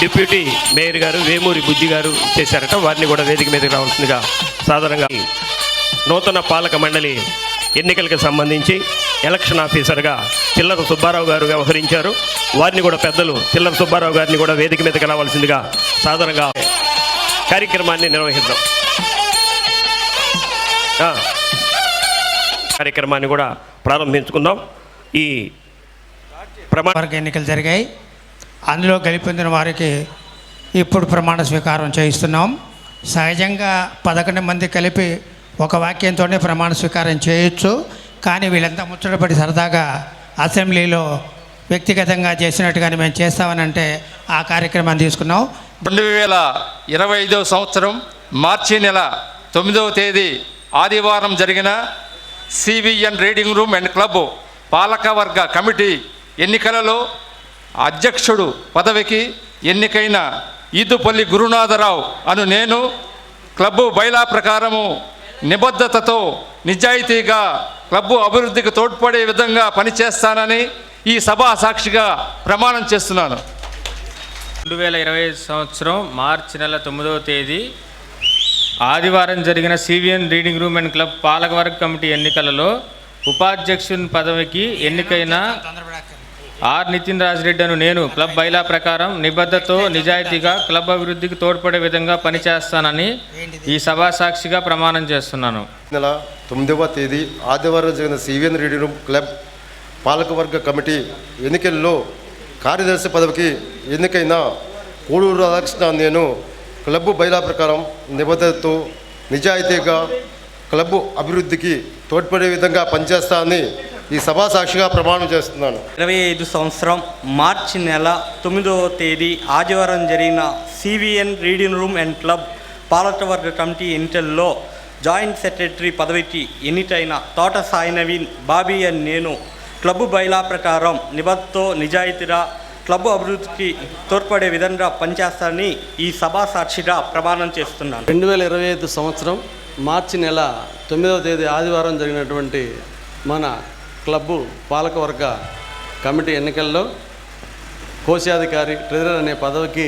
Deputy mayor గారు వేమూరి బుజ్జి గారు చేశారట. వారిని కూడా వేదిక మీదకి రావాల్సిందిగా సాధారణంగా నూతన పాలక మండలి ఎన్నికలకు సంబంధించి ఎలక్షన్ ఆఫీసర్గా చిల్లర సుబ్బారావు గారు వ్యవహరించారు. వారిని కూడా పెద్దలు చిల్లర సుబ్బారావు గారిని కూడా వేదిక మీదకి రావాల్సిందిగా సాధారణంగా కార్యక్రమాన్ని నిర్వహిద్దాం. కార్యక్రమాన్ని కూడా ప్రారంభించుకుందాం. ఈ ప్రమాణ ఎన్నికలు జరిగాయి. అందులో గెలిపొందిన వారికి ఇప్పుడు ప్రమాణ స్వీకారం చేయిస్తున్నాం. సహజంగా పదకొండు మంది కలిపి ఒక వాక్యంతోనే ప్రమాణ స్వీకారం చేయొచ్చు. కానీ వీళ్ళంతా ముచ్చటపడి సరదాగా అసెంబ్లీలో వ్యక్తిగతంగా చేసినట్టుగానే మేము చేస్తామనంటే ఆ కార్యక్రమాన్ని తీసుకున్నాం. రెండు వేల ఇరవై ఐదవ సంవత్సరం మార్చి నెల తొమ్మిదవ తేదీ ఆదివారం జరిగిన C V N reading room and club పాలకవర్గ కమిటీ ఎన్నికలలో అధ్యక్షుడు పదవికి ఎన్నికైన ఈదుపల్లి గురునాథరావు అను నేను క్లబ్బు బైలా ప్రకారము నిబద్ధతతో నిజాయితీగా క్లబ్బు అభివృద్ధికి తోడ్పడే విధంగా పనిచేస్తానని ఈ సభా సాక్షిగా ప్రమాణం చేస్తున్నాను. రెండు వేల ఇరవై సంవత్సరం మార్చి నెల తొమ్మిదవ తేదీ ఆదివారం జరిగిన C V N reading room and club పాలకవర్గ కమిటీ ఎన్నికలలో ఉపాధ్యక్షుని పదవికి ఎన్నికైన ఆర్ నితిన్ రాజ్ రెడ్డి నేను క్లబ్ బైలా ప్రకారం నిబద్ధతో నిజాయితీగా క్లబ్ అభివృద్ధికి తోడ్పడే విధంగా పనిచేస్తానని ఈ సభా సాక్షిగా ప్రమాణం చేస్తున్నాను. నెల తొమ్మిదవ తేదీ ఆదివారం జరిగిన C V N reading room club పాలకవర్గ కమిటీ ఎన్నికల్లో కార్యదర్శి పదవికి ఎన్నికైన కోడూరు రాధాకృష్ణ నేను క్లబ్ బైలా ప్రకారం నిబద్ధతతో నిజాయితీగా క్లబ్ అభివృద్ధికి తోడ్పడే విధంగా పనిచేస్తానని ఈ సభా సాక్షిగా ప్రమాణం చేస్తున్నాను. ఇరవై ఐదు సంవత్సరం మార్చి నెల తొమ్మిదవ తేదీ ఆదివారం జరిగిన C V N reading room and club పాలకవర్గ కమిటీ ఎన్నికల్లో జాయింట్ సెక్రటరీ పదవికి ఎన్నికైన తోట సాయి నవీన్ బాబీ అని నేను క్లబ్ బైలా ప్రకారం నిబద్ధతో నిజాయితీగా క్లబ్ అభివృద్ధికి తోడ్పడే విధంగా పనిచేస్తానని ఈ సభా సాక్షిగా ప్రమాణం చేస్తున్నాను. రెండు వేల ఇరవై ఐదు సంవత్సరం మార్చి నెల తొమ్మిదవ తేదీ ఆదివారం జరిగినటువంటి మన క్లబ్బు పాలకవర్గ కమిటీ ఎన్నికల్లో కోశాధికారి ట్రెజరర్ అనే పదవికి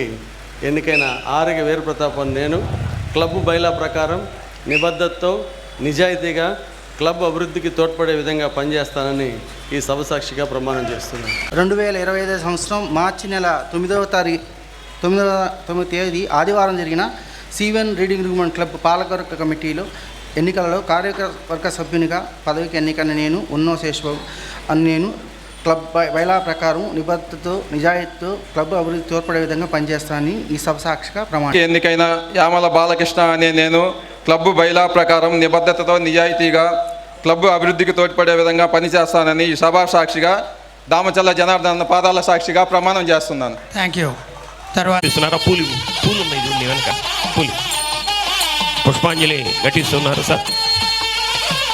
ఎన్నికైన ఆరిగ వీర ప్రతాప్ నేను. క్లబ్బు బైలా ప్రకారం నిబద్ధతతో నిజాయితీగా క్లబ్ అభివృద్ధికి తోడ్పడే విధంగా పనిచేస్తానని ఈ సభ సాక్షిగా ప్రమాణం చేస్తున్నాను. రెండు వేల ఇరవై ఐదు సంవత్సరం మార్చి నెల తొమ్మిదవ తారీఖు తొమ్మిదవ తొమ్మిది తేదీ ఆదివారం జరిగిన C V N reading room and club పాలకవర్గ కమిటీలో ఎన్నికలలో కార్యవర్గ సభ్యునిగా పదవికి ఎన్నికైన నేను ఉన్నో శేషబాబు అని నేను క్లబ్ బై- బైలా ప్రకారం నిబద్ధతతో నిజాయితీతో క్లబ్ అభివృద్ధి తోడ్పడే విధంగా పనిచేస్తానని ఈ సభ సాక్షిగా ప్రమాణం. ఎన్నికైన యామల బాలకృష్ణ అనే నేను క్లబ్ బైలా ప్రకారం నిబద్ధతతో నిజాయితీగా క్లబ్ అభివృద్ధికి తోడ్పడే విధంగా పనిచేస్తానని ఈ సభా సాక్షిగా దామచల్ల జనార్దన్ పాదాల సాక్షిగా ప్రమాణం చేస్తున్నాను. థ్యాంక్ యూ తర్వాత పూలు పూలు ఉన్నాయి చూడండి వెనక. పూలు. పుష్పాంజలి ఘటిస్తున్నారు సార్.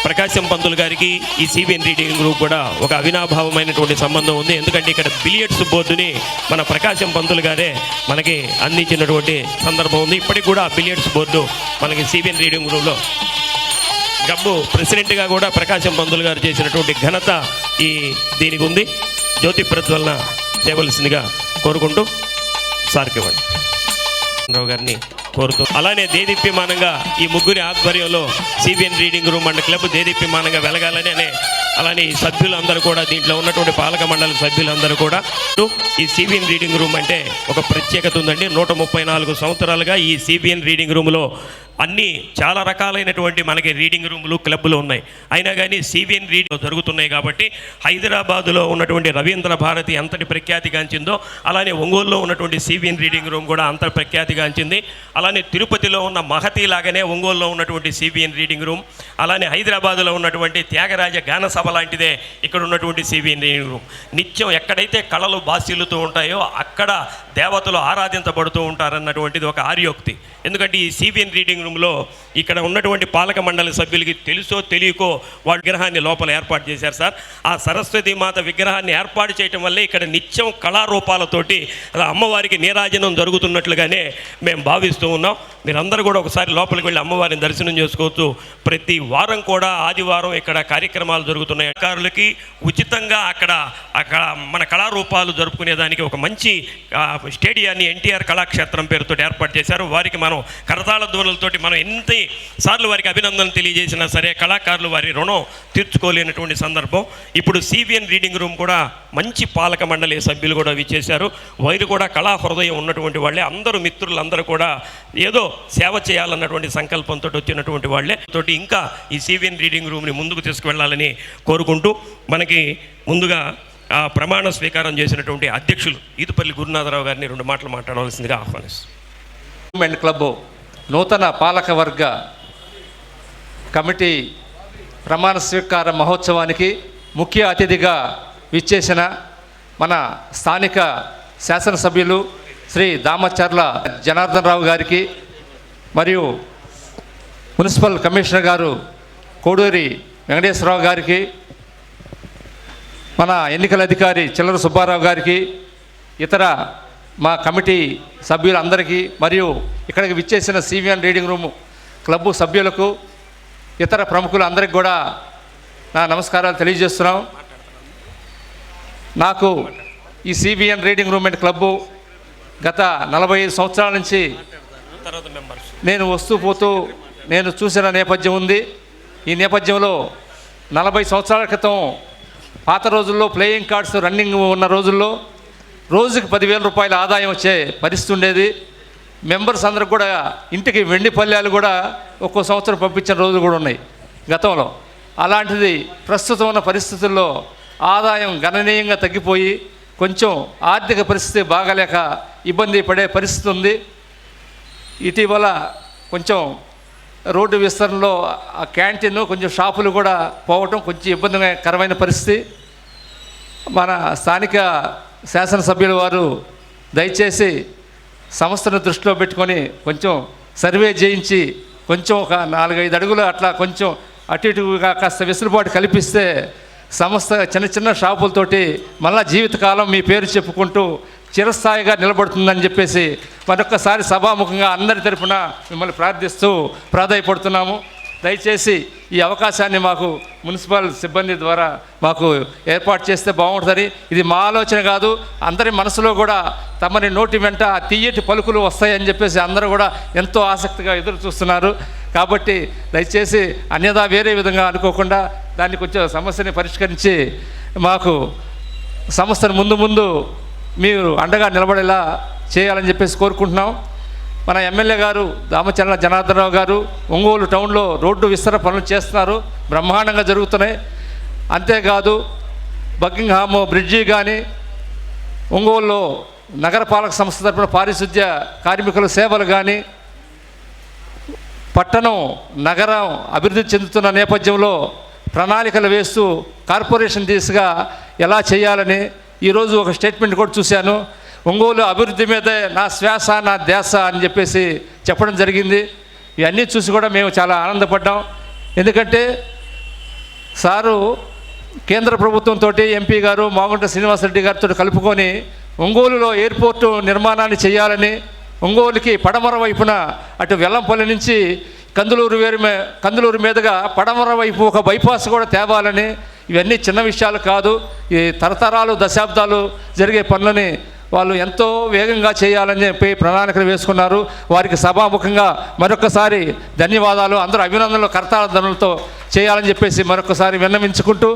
ప్రకాశం పంతులు గారికి ఈ సిబిఎన్ రీడింగ్ గ్రూప్ కూడా ఒక అవినాభావమైనటువంటి సంబంధం ఉంది. ఎందుకంటే ఇక్కడ బిలియట్స్ బోర్డుని మన ప్రకాశం పంతులు గారే మనకి అందించినటువంటి సందర్భం ఉంది. ఇప్పటికి కూడా బిలియట్స్ బోర్డు మనకి సిబిఎన్ రీడింగ్ గ్రూప్లో గబ్బు ప్రెసిడెంట్గా కూడా ప్రకాశం పంతులు గారు చేసినటువంటి ఘనత ఈ దీనికి ఉంది. జ్యోతి ప్రజ్వలన చేయవలసిందిగా కోరుకుంటూ సార్కి ఇవ్వండి. రావు గారిని కోరుతూ అలానే దేదీప్యమానంగా ఈ ముగ్గురి ఆధ్వర్యంలో C B N reading room and club దేదీప్యమానంగా వెలగాలని అనే అలానే ఈ సభ్యులందరూ కూడా దీంట్లో ఉన్నటువంటి పాలక మండలి సభ్యులందరూ కూడా. ఈ సిబిఎన్ రీడింగ్ రూమ్ అంటే ఒక ప్రత్యేకత ఉందండి. నూట ముప్పై నాలుగు సంవత్సరాలుగా ఈ సిబిఎన్ రీడింగ్ రూమ్లో అన్ని చాలా రకాలైనటువంటి మనకి రీడింగ్ రూములు క్లబ్లు ఉన్నాయి. అయినా కానీ సిబిఎన్ రీడింగ్ జరుగుతున్నాయి కాబట్టి హైదరాబాదులో ఉన్నటువంటి రవీంద్ర భారతి ఎంతటి ప్రఖ్యాతిగాంచిందో అలానే ఒంగోలులో ఉన్నటువంటి సిబిఎన్ రీడింగ్ రూమ్ కూడా అంత ప్రఖ్యాతిగాంచింది. అలానే తిరుపతిలో ఉన్న మహతి లాగానే ఒంగోలులో ఉన్నటువంటి సిబిఎన్ రీడింగ్ రూమ్ అలానే హైదరాబాదులో ఉన్నటువంటి త్యాగరాజ గాన సభ లాంటిదే ఇక్కడ ఉన్నటువంటి సివి నిత్యం ఎక్కడైతే కళలు బాసిల్లుతూ ఉంటాయో అక్కడ దేవతలు ఆరాధించబడుతూ ఉంటారన్నటువంటిది ఒక ఆర్యోక్తి. ఎందుకంటే ఈ సిబిఎన్ రీడింగ్ రూమ్లో ఇక్కడ ఉన్నటువంటి పాలక మండలి సభ్యులకి తెలుసో తెలియకో వాళ్ళ విగ్రహాన్ని లోపల ఏర్పాటు చేశారు సార్. ఆ సరస్వతి మాత విగ్రహాన్ని ఏర్పాటు చేయటం వల్లే ఇక్కడ నిత్యం కళారూపాలతోటి అలా అమ్మవారికి నీరాజనం జరుగుతున్నట్లుగానే మేము భావిస్తూ ఉన్నాం. మీరందరూ కూడా ఒకసారి లోపలికి వెళ్ళి అమ్మవారిని దర్శనం చేసుకోవచ్చు. ప్రతి వారం కూడా ఆదివారం ఇక్కడ కార్యక్రమాలు జరుగుతున్నాయి. అధికారులకి ఉచితంగా అక్కడ అక్కడ మన కళారూపాలు జరుపుకునేదానికి ఒక మంచి స్టేడియాన్ని ఎన్టీఆర్ కళాక్షేత్రం పేరుతో ఏర్పాటు చేశారు. వారికి మనం కరతాళ ధ్వనులతోటి మనం ఎంత సార్లు వారికి అభినందనలు తెలియజేసినా సరే కళాకారులు వారి రుణం తీర్చుకోలేనటువంటి సందర్భం. ఇప్పుడు సివిఎన్ రీడింగ్ రూమ్ కూడా మంచి పాలక మండలి సభ్యులు కూడా విచ్చేశారు. వారు కూడా కళా హృదయం ఉన్నటువంటి వాళ్ళే. అందరూ మిత్రులందరూ కూడా ఏదో సేవ చేయాలన్నటువంటి సంకల్పంతో వచ్చినటువంటి వాళ్ళే. తోటి ఇంకా ఈ సివిఎన్ రీడింగ్ రూమ్ని ముందుకు తీసుకువెళ్ళాలని కోరుకుంటూ మనకి ముందుగా ఆ ప్రమాణ స్వీకారం చేసినటువంటి అధ్యక్షులు ఈదుపల్లి గురునాథరావు గారిని రెండు మాటలు మాట్లాడవలసిందిగా ఆహ్వానిస్తుంది క్లబ్ నూతన పాలకవర్గ కమిటీ ప్రమాణ స్వీకార మహోత్సవానికి ముఖ్య అతిథిగా విచ్చేసిన మన స్థానిక శాసనసభ్యులు శ్రీ దామచర్ల జనార్దన్ రావు గారికి మరియు మున్సిపల్ కమిషనర్ గారు కోడూరి వెంకటేశ్వరరావు గారికి మన ఎన్నికల అధికారి చిల్లర సుబ్బారావు గారికి ఇతర మా కమిటీ సభ్యులందరికీ మరియు ఇక్కడికి విచ్చేసిన సివిఎన్ రీడింగ్ రూమ్ క్లబ్బు సభ్యులకు ఇతర ప్రముఖులందరికీ కూడా నా నమస్కారాలు తెలియజేస్తున్నాం. నాకు ఈ C B N reading room and club గత నలభై ఐదు సంవత్సరాల నుంచి నేను వస్తూ పోతూ నేను చూసిన నేపథ్యం ఉంది. ఈ నేపథ్యంలో నలభై సంవత్సరాల క్రితం పాత రోజుల్లో ప్లేయింగ్ కార్డ్స్ రన్నింగ్ ఉన్న రోజుల్లో రోజుకి పదివేల రూపాయల ఆదాయం వచ్చే పరిస్థితి ఉండేది. మెంబర్స్ అందరికి కూడా ఇంటికి వెండి పల్లెలు కూడా ఒక్కో సంవత్సరం పంపించిన రోజులు కూడా ఉన్నాయి గతంలో. అలాంటిది ప్రస్తుతం ఉన్న పరిస్థితుల్లో ఆదాయం గణనీయంగా తగ్గిపోయి కొంచెం ఆర్థిక పరిస్థితి బాగాలేక ఇబ్బంది పడే పరిస్థితి ఉంది. ఇటీవల కొంచెం రోడ్డు విస్తరణలో ఆ క్యాంటీన్ కొంచెం షాపులు కూడా పోవటం కొంచెం ఇబ్బందికరమైన పరిస్థితి. మన స్థానిక శాసనసభ్యుల వారు దయచేసి సంస్థను దృష్టిలో పెట్టుకొని కొంచెం సర్వే చేయించి కొంచెం ఒక నాలుగైదు అడుగులు అట్లా కొంచెం అటు ఇటుగా కాస్త వెసులుబాటు కల్పిస్తే సంస్థ చిన్న చిన్న షాపులతోటి మళ్ళా జీవితకాలం మీ పేరు చెప్పుకుంటూ చిరస్థాయిగా నిలబడుతుందని చెప్పేసి మరొకసారి సభాముఖంగా అందరి తరపున మిమ్మల్ని ప్రార్థిస్తూ ప్రాధాయపడుతున్నాము. దయచేసి ఈ అవకాశాన్ని మాకు మున్సిపల్ సిబ్బంది ద్వారా మాకు ఏర్పాటు చేస్తే బాగుంటుందని ఇది మా ఆలోచన కాదు. అందరి మనసులో కూడా తమని నోటి వెంట ఆ తీయటి పలుకులు వస్తాయని చెప్పేసి అందరూ కూడా ఎంతో ఆసక్తిగా ఎదురు చూస్తున్నారు. కాబట్టి దయచేసి అన్యదా వేరే విధంగా అనుకోకుండా దాన్ని కొంచెం సమస్యని పరిష్కరించి మాకు సంస్థను ముందు ముందు మీరు అండగా నిలబడేలా చేయాలని చెప్పేసి కోరుకుంటున్నాం. మన ఎమ్మెల్యే గారు దామచరణ జనార్దనరావు గారు ఒంగోలు టౌన్లో రోడ్డు విస్తరణ పనులు చేస్తున్నారు. బ్రహ్మాండంగా జరుగుతున్నాయి. అంతేకాదు బకింగ్హామ్ బ్రిడ్జి కానీ ఒంగోలులో నగరపాలక సంస్థ తరపున పారిశుద్ధ్య కార్మికుల సేవలు కానీ పట్టణం నగరం అభివృద్ధి చెందుతున్న నేపథ్యంలో ప్రణాళికలు వేస్తూ కార్పొరేషన్ దిశగా ఎలా చేయాలని ఈరోజు ఒక స్టేట్మెంట్ కూడా చూశాను. ఒంగోలు అభివృద్ధి మీదే నా శ్వాస నా ధ్యాస అని చెప్పేసి చెప్పడం జరిగింది. ఇవన్నీ చూసి కూడా మేము చాలా ఆనందపడ్డాం. ఎందుకంటే సారు కేంద్ర ప్రభుత్వంతో ఎంపీ గారు మాగుంట శ్రీనివాసరెడ్డి గారితో కలుపుకొని ఒంగోలులో ఎయిర్పోర్టు నిర్మాణాన్ని చేయాలని ఒంగోలుకి పడమర వైపున అటు వెల్లంపల్లి నుంచి కందులూరు వేరు కందులూరు మీదుగా పడమర వైపు ఒక బైపాస్ కూడా తేవాలని ఇవన్నీ చిన్న విషయాలు కాదు. ఈ తరతరాలు దశాబ్దాలు జరిగే పనులని వాళ్ళు ఎంతో వేగంగా చేయాలని చెప్పి ప్రణాళికలు వేసుకున్నారు. వారికి సభాముఖంగా మరొకసారి ధన్యవాదాలు. అందరూ అభినందనలు కర్తాల ధనులతో చేయాలని చెప్పేసి మరొకసారి విన్నవించుకుంటూ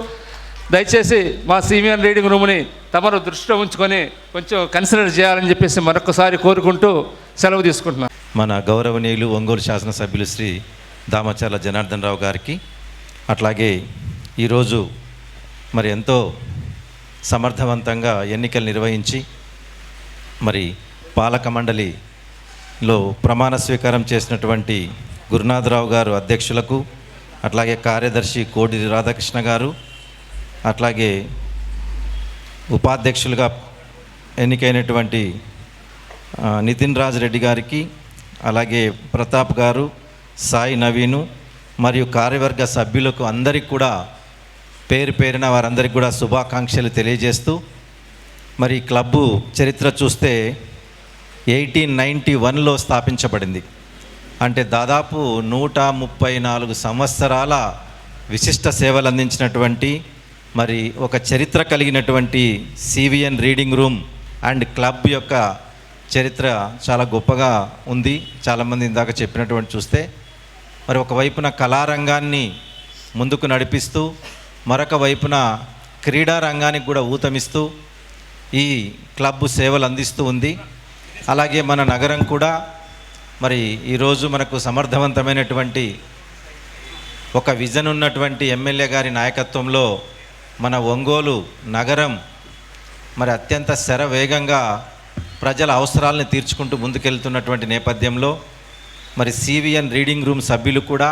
దయచేసి మా సీనియర్ రీడింగ్ రూమ్ని తమరు దృష్టిలో ఉంచుకొని కొంచెం కన్సిడర్ చేయాలని చెప్పేసి మరొకసారి కోరుకుంటూ సెలవు తీసుకుంటున్నాను. మన గౌరవనీయులు ఒంగోలు శాసనసభ్యులు శ్రీ దామచర్ల జనార్దన్ రావు గారికి అట్లాగే ఈరోజు మరి ఎంతో సమర్థవంతంగా ఎన్నికలు నిర్వహించి మరి పాలక మండలిలో ప్రమాణ స్వీకారం చేసినటువంటి గురునాథరావు గారు అధ్యక్షులకు అట్లాగే కార్యదర్శి కోడి రాధాకృష్ణ గారు అట్లాగే ఉపాధ్యక్షులుగా ఎన్నికైనటువంటి నితిన్ రాజ్ రెడ్డి గారికి అలాగే ప్రతాప్ గారు సాయి నవీను మరియు కార్యవర్గ సభ్యులకు అందరికీ కూడా పేరు పేరిన వారందరికీ కూడా శుభాకాంక్షలు తెలియజేస్తూ మరి క్లబ్బు చరిత్ర చూస్తే ఎయిటీన్ నైంటీ వన్లో స్థాపించబడింది. అంటే దాదాపు నూట ముప్పై నాలుగు సంవత్సరాల విశిష్ట సేవలు అందించినటువంటి మరి ఒక చరిత్ర కలిగినటువంటి C V N reading room and club యొక్క చరిత్ర చాలా గొప్పగా ఉంది. చాలామంది ఇందాక చెప్పినటువంటి చూస్తే మరి ఒకవైపున కళారంగాన్ని ముందుకు నడిపిస్తూ మరొక వైపున క్రీడా రంగానికి కూడా ఊతమిస్తూ ఈ క్లబ్ సేవలు అందిస్తూ ఉంది. అలాగే మన నగరం కూడా మరి ఈరోజు మనకు సమర్థవంతమైనటువంటి ఒక విజన్ ఉన్నటువంటి ఎమ్మెల్యే గారి నాయకత్వంలో మన ఒంగోలు నగరం మరి అత్యంత శరవేగంగా ప్రజల అవసరాలను తీర్చుకుంటూ ముందుకెళ్తున్నటువంటి నేపథ్యంలో మరి సివిఎన్ రీడింగ్ రూమ్ సభ్యులు కూడా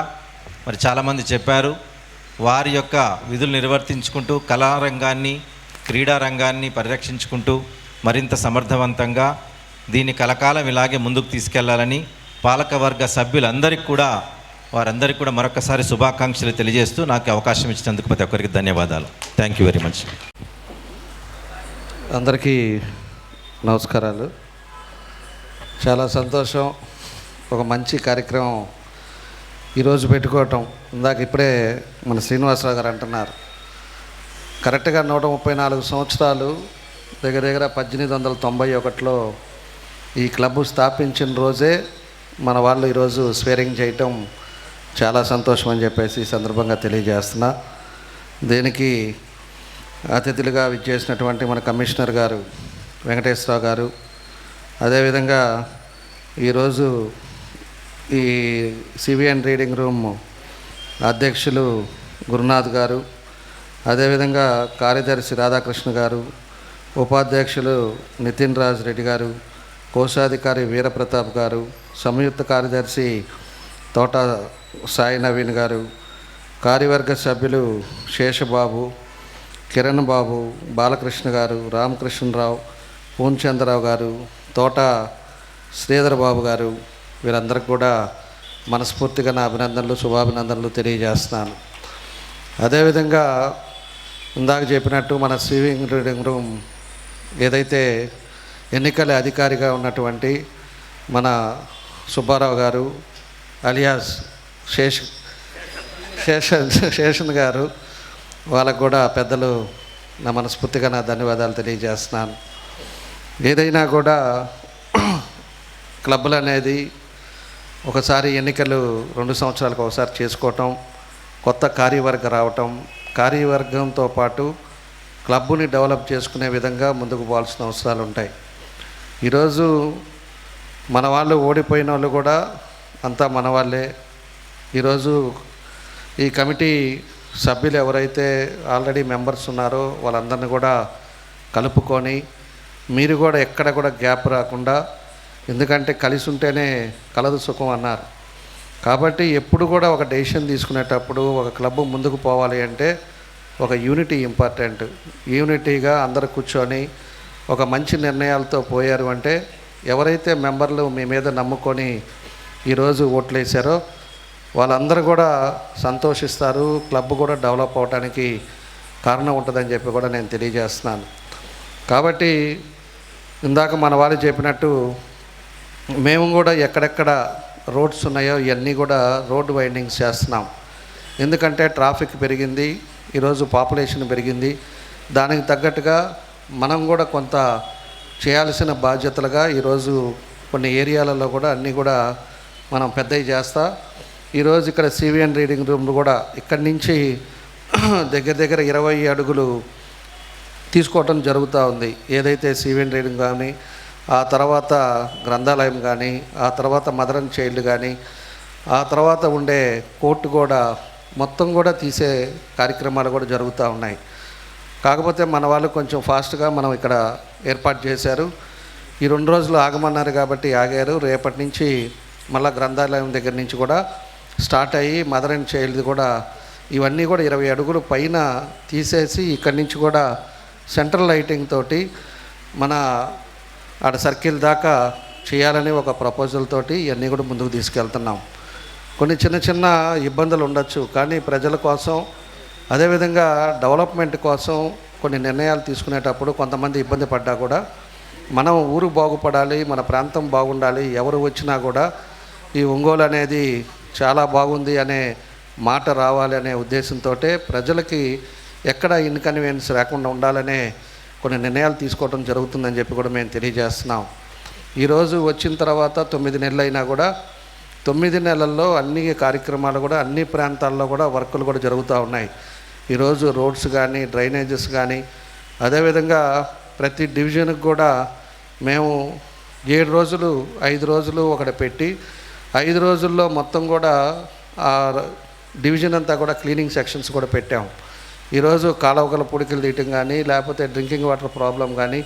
మరి చాలామంది చెప్పారు. వారి యొక్క విధులు నిర్వర్తించుకుంటూ కళారంగాన్ని క్రీడా రంగాన్ని పరిరక్షించుకుంటూ మరింత సమర్థవంతంగా దీన్ని కలకాలం ఇలాగే ముందుకు తీసుకెళ్ళాలని పాలకవర్గ సభ్యులందరికీ కూడా వారందరికీ కూడా మరొకసారి శుభాకాంక్షలు తెలియజేస్తూ నాకు అవకాశం ఇచ్చినందుకు ప్రతి ఒక్కరికి ధన్యవాదాలు. థ్యాంక్ యూ వెరీ మచ్ అందరికీ నమస్కారాలు. చాలా సంతోషం. ఒక మంచి కార్యక్రమం ఈరోజు పెట్టుకోవటం. ఇందాక ఇప్పుడే మన శ్రీనివాసరావు గారు అంటున్నారు. కరెక్ట్గా నూట ముప్పై నాలుగు సంవత్సరాలు దగ్గర దగ్గర పద్దెనిమిది వందల తొంభై ఒకటిలో ఈ క్లబ్ స్థాపించిన రోజే మన వాళ్ళు ఈరోజు స్వేరింగ్ చేయటం చాలా సంతోషం అని చెప్పేసి ఈ సందర్భంగా తెలియజేస్తున్నా. దీనికి అతిథులుగా విచ్చేసినటువంటి మన కమిషనర్ గారు వెంకటేశ్వరరావు గారు. అదేవిధంగా ఈరోజు ఈ సిబిఎన్ రీడింగ్ రూమ్ అధ్యక్షులు గురునాథ్ గారు అదేవిధంగా కార్యదర్శి రాధాకృష్ణ గారు ఉపాధ్యక్షులు నితిన్ రాజ్ రెడ్డి గారు కోశాధికారి వీరప్రతాప్ గారు సంయుక్త కార్యదర్శి తోట సాయి నవీన్ గారు కార్యవర్గ సభ్యులు శేషబాబు కిరణ్ బాబు బాలకృష్ణ గారు రామకృష్ణరావు పూనచంద్రరావు గారు తోట శ్రీధర్ బాబు గారు వీరందరికి కూడా మనస్ఫూర్తిగా నా అభినందనలు శుభాభినందనలు తెలియజేస్తున్నాను. అదేవిధంగా ఇందాక చెప్పినట్టు మన స్విమ్మింగ్ రీడింగ్ రూమ్ ఏదైతే ఎన్నికల అధికారిగా ఉన్నటువంటి మన సుబ్బారావు గారు అలియాస్ శేష్ శేషన్ శేషన్ గారు వాళ్ళకు కూడా పెద్దలు నా మనస్ఫూర్తిగా నా ధన్యవాదాలు తెలియజేస్తున్నాను. ఏదైనా కూడా క్లబ్బులు అనేది ఒకసారి ఎన్నికలు రెండు సంవత్సరాలకు ఒకసారి చేసుకోవటం కొత్త కార్యవర్గం రావటం కార్యవర్గంతో పాటు క్లబ్బుని డెవలప్ చేసుకునే విధంగా ముందుకు పోవాల్సిన అవసరాలు ఉంటాయి. ఈరోజు మన వాళ్ళు ఓడిపోయిన వాళ్ళు కూడా అంతా మన వాళ్ళే. ఈరోజు ఈ కమిటీ సభ్యులు ఎవరైతే ఆల్రెడీ మెంబర్స్ ఉన్నారో వాళ్ళందరినీ కూడా కలుపుకొని మీరు కూడా ఎక్కడ కూడా గ్యాప్ రాకుండా ఎందుకంటే కలిసి ఉంటేనే కలదు సుఖం అన్నారు. కాబట్టి ఎప్పుడు కూడా ఒక డెసిషన్ తీసుకునేటప్పుడు ఒక క్లబ్ ముందుకు పోవాలి అంటే ఒక యూనిటీ ఇంపార్టెంట్. యూనిటీగా అందరు కూర్చొని ఒక మంచి నిర్ణయాలతో పోయారు అంటే ఎవరైతే మెంబర్లు మీ మీద నమ్ముకొని ఈరోజు ఓట్లు వేశారో వాళ్ళందరూ కూడా సంతోషిస్తారు క్లబ్ కూడా డెవలప్ అవడానికి కారణం ఉంటుందని చెప్పి కూడా నేను తెలియజేస్తున్నాను. కాబట్టి ఇందాక మన వాళ్ళు చెప్పినట్టు మేము కూడా ఎక్కడెక్కడ రోడ్స్ ఉన్నాయో ఇవన్నీ కూడా రోడ్ వైండింగ్స్ చేస్తున్నాం. ఎందుకంటే ట్రాఫిక్ పెరిగింది ఈరోజు పాపులేషన్ పెరిగింది. దానికి తగ్గట్టుగా మనం కూడా కొంత చేయాల్సిన బాధ్యతలుగా ఈరోజు కొన్ని ఏరియాలలో కూడా అన్నీ కూడా మనం పెద్దవి చేస్తా. ఈరోజు ఇక్కడ సివిఎన్ రీడింగ్ రూమ్ కూడా ఇక్కడి నుంచి దగ్గర దగ్గర ఇరవై అడుగులు తీసుకోవటం జరుగుతూ ఉంది. ఏదైతే సివెన్ రీడింగ్ కానీ ఆ తర్వాత గ్రంథాలయం కానీ ఆ తర్వాత మదర్ అండ్ చైల్డ్ కానీ ఆ తర్వాత ఉండే కోర్టు కూడా మొత్తం కూడా తీసే కార్యక్రమాలు కూడా జరుగుతూ ఉన్నాయి. కాకపోతే మన వాళ్ళు కొంచెం ఫాస్ట్గా మనం ఇక్కడ ఏర్పాటు చేశారు. ఈ రెండు రోజులు ఆగమన్నారు కాబట్టి ఆగారు. రేపటి నుంచి మళ్ళీ గ్రంథాలయం దగ్గర నుంచి కూడా స్టార్ట్ అయ్యి మదర్ అండ్ చైల్డ్ కూడా ఇవన్నీ కూడా ఇరవై అడుగులు పైన తీసేసి ఇక్కడి నుంచి కూడా సెంట్రల్ లైటింగ్ తోటి మన ఆడ సర్కిల్ దాకా చేయాలని ఒక ప్రపోజల్ తోటి ఇవన్నీ కూడా ముందుకు తీసుకెళ్తున్నాం. కొన్ని చిన్న చిన్న ఇబ్బందులు ఉండొచ్చు కానీ ప్రజల కోసం అదేవిధంగా డెవలప్మెంట్ కోసం కొన్ని నిర్ణయాలు తీసుకునేటప్పుడు కొంతమంది ఇబ్బంది పడ్డా కూడా మనం ఊరు బాగుపడాలి మన ప్రాంతం బాగుండాలి ఎవరు వచ్చినా కూడా ఈ ఒంగోలు అనేది చాలా బాగుంది అనే మాట రావాలి అనే ఉద్దేశంతో ప్రజలకి ఎక్కడ ఇన్కన్వీనియన్స్ లేకుండా ఉండాలనే కొన్ని నిర్ణయాలు తీసుకోవడం జరుగుతుందని చెప్పి కూడా మేము తెలియజేస్తున్నాం. ఈరోజు వచ్చిన తర్వాత తొమ్మిది నెలలు అయినా కూడా తొమ్మిది నెలల్లో అన్ని కార్యక్రమాలు కూడా అన్ని ప్రాంతాల్లో కూడా వర్కులు కూడా జరుగుతూ ఉన్నాయి. ఈరోజు రోడ్స్ కానీ డ్రైనేజెస్ కానీ అదేవిధంగా ప్రతి డివిజన్కి కూడా మేము ఏడు రోజులు ఐదు రోజులు ఒకటి పెట్టి ఐదు రోజుల్లో మొత్తం కూడా ఆ డివిజన్ అంతా కూడా క్లీనింగ్ సెక్షన్స్ కూడా పెట్టాం. ఈరోజు కాలవకల పుడికలు తీయటం కానీ లేకపోతే డ్రింకింగ్ వాటర్ ప్రాబ్లం కానీ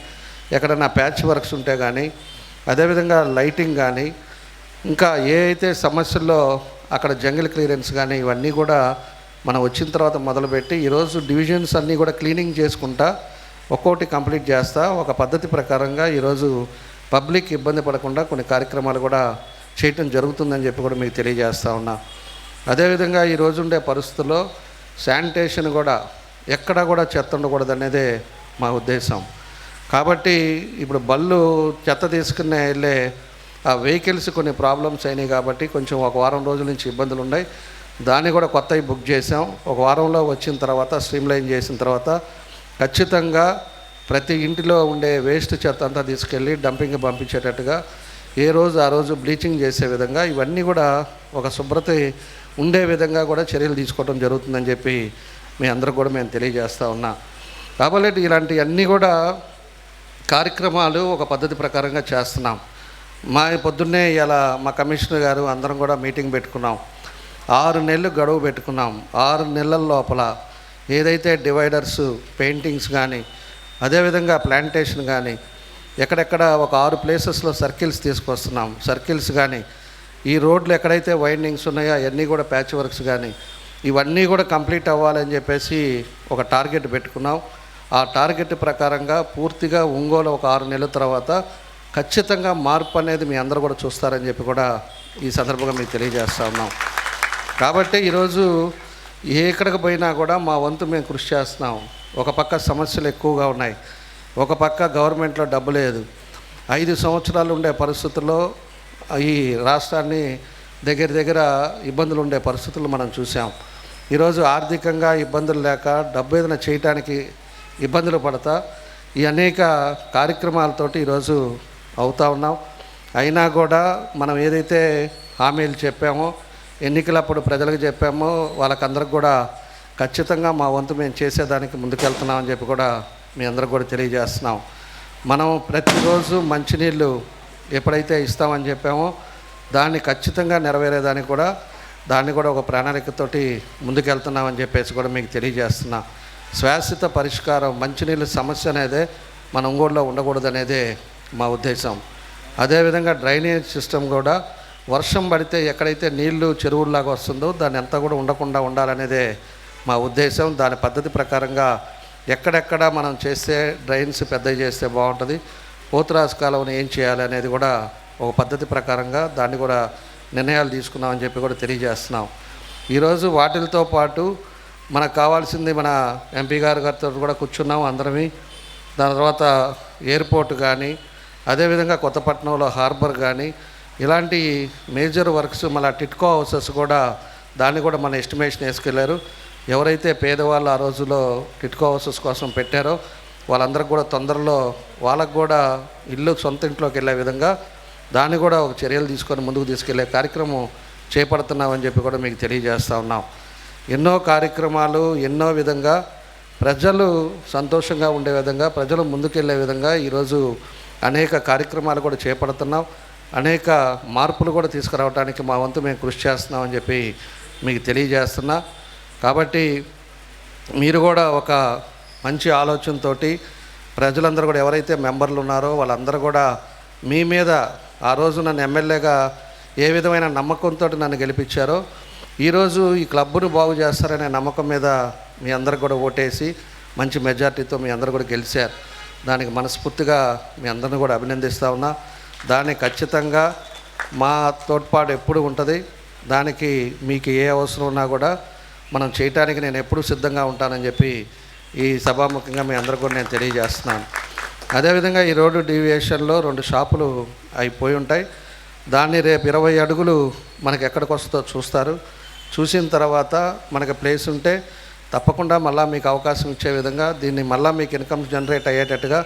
ఎక్కడైనా ప్యాచ్ వర్క్స్ ఉంటే కానీ అదేవిధంగా లైటింగ్ కానీ ఇంకా ఏ అయితే సమస్యల్లో అక్కడ జంగిల్ క్లియరెన్స్ కానీ ఇవన్నీ కూడా మనం వచ్చిన తర్వాత మొదలుపెట్టి ఈరోజు డివిజన్స్ అన్నీ కూడా క్లీనింగ్ చేసుకుంటా ఒక్కోటి కంప్లీట్ చేస్తా ఒక పద్ధతి ప్రకారంగా ఈరోజు పబ్లిక్ ఇబ్బంది పడకుండా కొన్ని కార్యక్రమాలు కూడా చేయటం జరుగుతుందని చెప్పి కూడా మీకు తెలియజేస్తా ఉన్నా. అదేవిధంగా ఈ రోజు ఉండే పరిస్థితుల్లో శానిటేషన్ కూడా ఎక్కడా కూడా చెత్త ఉండకూడదు అనేదే మా ఉద్దేశం. కాబట్టి ఇప్పుడు బళ్ళు చెత్త తీసుకునే వెళ్ళే ఆ వెహికల్స్ కొన్ని ప్రాబ్లమ్స్ అయినాయి కాబట్టి కొంచెం ఒక వారం రోజుల నుంచి ఇబ్బందులు ఉన్నాయి. దాన్ని కూడా కొత్తవి బుక్ చేసాం ఒక వారంలో వచ్చిన తర్వాత స్ట్రీమ్లైన్ చేసిన తర్వాత ఖచ్చితంగా ప్రతి ఇంటిలో ఉండే వేస్ట్ చెత్త అంతా తీసుకెళ్ళి డంపింగ్ పంపించేటట్టుగా ఏ రోజు ఆ రోజు బ్లీచింగ్ చేసే విధంగా ఇవన్నీ కూడా ఒక శుభ్రత ఉండే విధంగా కూడా చర్యలు తీసుకోవడం జరుగుతుందని చెప్పి మీ అందరూ కూడా మేము తెలియజేస్తూ ఉన్నా. కాబట్టి ఇలాంటివన్నీ కూడా కార్యక్రమాలు ఒక పద్ధతి ప్రకారంగా చేస్తున్నాం. మా పొద్దున్నే ఇలా మా కమిషనర్ గారు అందరం కూడా మీటింగ్ పెట్టుకున్నాం. ఆరు నెలలు గడువు పెట్టుకున్నాం. ఆరు నెలల లోపల ఏదైతే డివైడర్స్ పెయింటింగ్స్ కానీ అదేవిధంగా ప్లాంటేషన్ కానీ ఎక్కడెక్కడ ఒక ఆరు ప్లేసెస్లో సర్కిల్స్ తీసుకొస్తున్నాం. సర్కిల్స్ కానీ ఈ రోడ్లు ఎక్కడైతే వైండింగ్స్ ఉన్నాయో అవన్నీ కూడా ప్యాచ్ వర్క్స్ కానీ ఇవన్నీ కూడా కంప్లీట్ అవ్వాలని చెప్పేసి ఒక టార్గెట్ పెట్టుకున్నాం. ఆ టార్గెట్ ప్రకారంగా పూర్తిగా ఒంగోలు ఒక ఆరు నెలల తర్వాత ఖచ్చితంగా మార్పు అనేది మీ అందరూ కూడా చూస్తారని చెప్పి కూడా ఈ సందర్భంగా మీకు తెలియజేస్తా ఉన్నాం. కాబట్టి ఈరోజు ఎక్కడికి పోయినా కూడా మా వంతు మేము కృషి చేస్తున్నాం. ఒక పక్క సమస్యలు ఎక్కువగా ఉన్నాయి. ఒక పక్క గవర్నమెంట్లో డబ్బు లేదు. ఐదు సంవత్సరాలు ఉండే పరిస్థితుల్లో ఈ రాష్ట్రాన్ని దగ్గర దగ్గర ఇబ్బందులు ఉండే పరిస్థితులు మనం చూసాం ఈరోజు ఆర్థికంగా ఇబ్బందులు లేక డబ్బు ఏదైనా చేయటానికి ఇబ్బందులు పడతా ఈ అనేక కార్యక్రమాలతోటి ఈరోజు అవుతా ఉన్నాం. అయినా కూడా మనం ఏదైతే హామీలు చెప్పామో ఎన్నికలప్పుడు ప్రజలకు చెప్పామో వాళ్ళకందరికి కూడా ఖచ్చితంగా మా వంతు మేము చేసేదానికి ముందుకెళ్తున్నామని చెప్పి కూడా మీ అందరికి కూడా తెలియజేస్తున్నాం. మనం ప్రతిరోజు మంచినీళ్ళు ఎప్పుడైతే ఇస్తామని చెప్పామో దాన్ని ఖచ్చితంగా నెరవేరేదానికి కూడా దాన్ని కూడా ఒక ప్రణాళికతోటి ముందుకెళ్తున్నామని చెప్పేసి కూడా మీకు తెలియజేస్తున్నా. శాశ్వత పరిష్కారం మంచినీళ్ళ సమస్య అనేది మన ఒంగోలులో ఉండకూడదనేదే మా ఉద్దేశం. అదేవిధంగా డ్రైనేజ్ సిస్టమ్ కూడా వర్షం పడితే ఎక్కడైతే నీళ్ళు చెరువుల్లాగా వస్తుందో దాన్ని అంతా కూడా ఉండకుండా ఉండాలనేదే మా ఉద్దేశం. దాని పద్ధతి ప్రకారంగా ఎక్కడెక్కడ మనం చేస్తే డ్రైన్స్ పెద్దవి చేస్తే బాగుంటుంది. పోతురాజు కాలంలో ఏం చేయాలి అనేది కూడా ఒక పద్ధతి ప్రకారంగా దాన్ని కూడా నిర్ణయాలు తీసుకున్నామని చెప్పి కూడా తెలియజేస్తున్నాం. ఈరోజు వాటిలతో పాటు మనకు కావాల్సింది మన ఎంపీ గారు గారితో కూడా కూర్చున్నాం అందరమీ. దాని తర్వాత ఎయిర్పోర్ట్ కానీ అదేవిధంగా కొత్తపట్నంలో హార్బర్ కానీ ఇలాంటి మేజర్ వర్క్స్ మళ్ళీ టిట్కో హౌసెస్ కూడా దాన్ని కూడా మన ఎస్టిమేషన్ వేసుకెళ్ళారు ఎవరైతే పేదవాళ్ళు ఆ రోజులో టిట్కో హౌసెస్ కోసం పెట్టారో వాళ్ళందరికి కూడా తొందరలో వాళ్ళకు కూడా ఇల్లు సొంత ఇంట్లోకి వెళ్ళే విధంగా దాన్ని కూడా ఒక చర్యలు తీసుకొని ముందుకు తీసుకెళ్ళే కార్యక్రమం చేపడుతున్నామని చెప్పి కూడా మీకు తెలియజేస్తూ ఉన్నాం. ఎన్నో కార్యక్రమాలు ఎన్నో విధంగా ప్రజలు సంతోషంగా ఉండే విధంగా ప్రజలు ముందుకెళ్ళే విధంగా ఈరోజు అనేక కార్యక్రమాలు కూడా చేపడుతున్నాం. అనేక మార్పులు కూడా తీసుకురావడానికి మా వంతు మేము కృషి చేస్తున్నామని చెప్పి మీకు తెలియజేస్తున్నా. కాబట్టి మీరు కూడా ఒక మంచి ఆలోచనతోటి ప్రజలందరూ కూడా ఎవరైతే మెంబర్లు ఉన్నారో వాళ్ళందరూ కూడా మీ మీద ఆ రోజు నన్ను ఎమ్మెల్యేగా ఏ విధమైన నమ్మకంతో నన్ను గెలిపించారో ఈరోజు ఈ క్లబ్ను బాగు చేస్తారనే నమ్మకం మీద మీ అందరు కూడా ఓటేసి మంచి మెజార్టీతో మీ అందరు కూడా గెలిచారు. దానికి మనస్ఫూర్తిగా మీ అందరిని కూడా అభినందిస్తా ఉన్నా. దాన్ని ఖచ్చితంగా మా తోడ్పాటు ఎప్పుడు ఉంటుంది. దానికి మీకు ఏ అవసరం ఉన్నా కూడా మనం చేయటానికి నేను ఎప్పుడూ సిద్ధంగా ఉంటానని చెప్పి ఈ సభాముఖంగా మీ అందరికీ కూడా నేను తెలియజేస్తున్నాను. అదేవిధంగా ఈ రోడ్డు డీవియేషన్లో రెండు షాపులు అయిపోయి ఉంటాయి. దాన్ని రేపు ఇరవై అడుగులు మనకి ఎక్కడికి వస్తుందో చూస్తారు. చూసిన తర్వాత మనకి ప్లేస్ ఉంటే తప్పకుండా మళ్ళీ మీకు అవకాశం ఇచ్చే విధంగా దీన్ని మళ్ళీ మీకు ఇన్కమ్ జనరేట్ అయ్యేటట్టుగా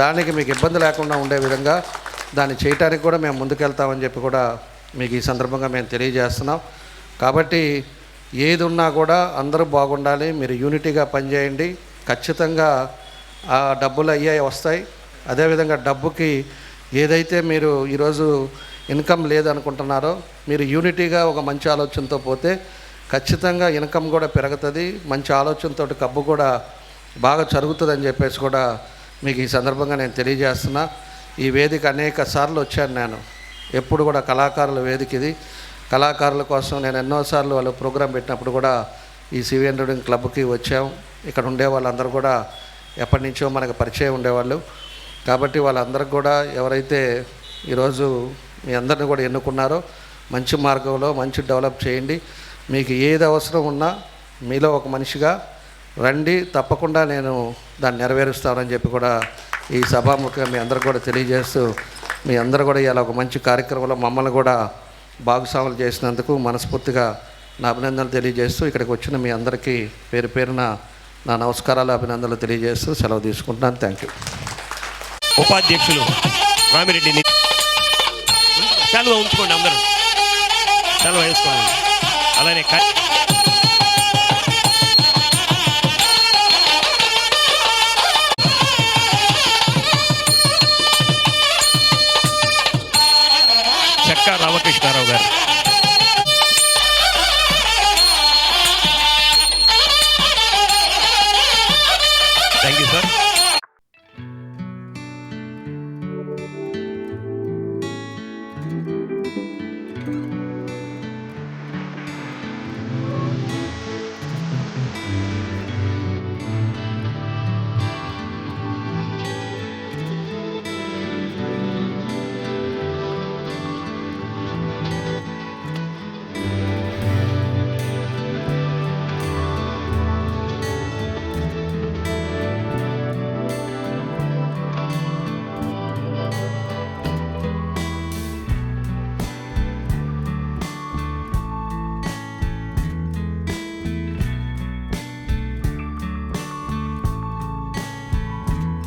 దానికి మీకు ఇబ్బంది లేకుండా ఉండే విధంగా దాన్ని చేయటానికి కూడా మేము ముందుకెళ్తామని చెప్పి కూడా మీకు ఈ సందర్భంగా మేము తెలియజేస్తున్నాం. కాబట్టి ఏది ఉన్నా కూడా అందరూ బాగుండాలి మీరు యూనిటీగా పనిచేయండి. ఖచ్చితంగా ఆ డబ్బులు అయ్యాయి వస్తాయి. అదేవిధంగా డబ్బుకి ఏదైతే మీరు ఈరోజు ఇన్కమ్ లేదనుకుంటున్నారో మీరు యూనిటీగా ఒక మంచి ఆలోచనతో పోతే ఖచ్చితంగా ఇన్కమ్ కూడా పెరుగుతుంది. మంచి ఆలోచనతో కబ్బు కూడా బాగా జరుగుతుందని చెప్పేసి కూడా మీకు ఈ సందర్భంగా నేను తెలియజేస్తున్నా. ఈ వేదిక అనేక సార్లు వచ్చాను నేను. ఎప్పుడు కూడా కళాకారుల వేదిక ఇది. కళాకారుల కోసం నేను ఎన్నోసార్లు వాళ్ళు ప్రోగ్రాం పెట్టినప్పుడు కూడా ఈ సివిఎన్ రీడింగ్ క్లబ్కి వచ్చాం. ఇక్కడ ఉండే వాళ్ళందరూ కూడా ఎప్పటి నుంచో మనకు పరిచయం ఉండేవాళ్ళు. కాబట్టి వాళ్ళందరికి కూడా ఎవరైతే ఈరోజు మీ అందరిని కూడా ఎన్నుకున్నారో మంచి మార్గంలో మంచి డెవలప్ చేయండి. మీకు ఏది అవసరం ఉన్నా మీలో ఒక మనిషిగా రండి. తప్పకుండా నేను దాన్ని నెరవేరుస్తానని చెప్పి కూడా ఈ సభాముఖంగా మీ అందరికి కూడా తెలియజేస్తూ మీ అందరూ కూడా ఇలా ఒక మంచి కార్యక్రమంలో మమ్మల్ని కూడా భాగస్వాములు చేసినందుకు మనస్ఫూర్తిగా నా అభినందనలు తెలియజేస్తూ ఇక్కడికి వచ్చిన మీ అందరికీ పేరు పేరున నా నమస్కారాలు అభినందనలు తెలియజేస్తూ సెలవు తీసుకుంటున్నాను. Thank you. ఉపాధ్యక్షులు రామిరెడ్డిని సెలవు ఉంచుకోండి అందరూ. సెలవు వేసుకోండి అలానే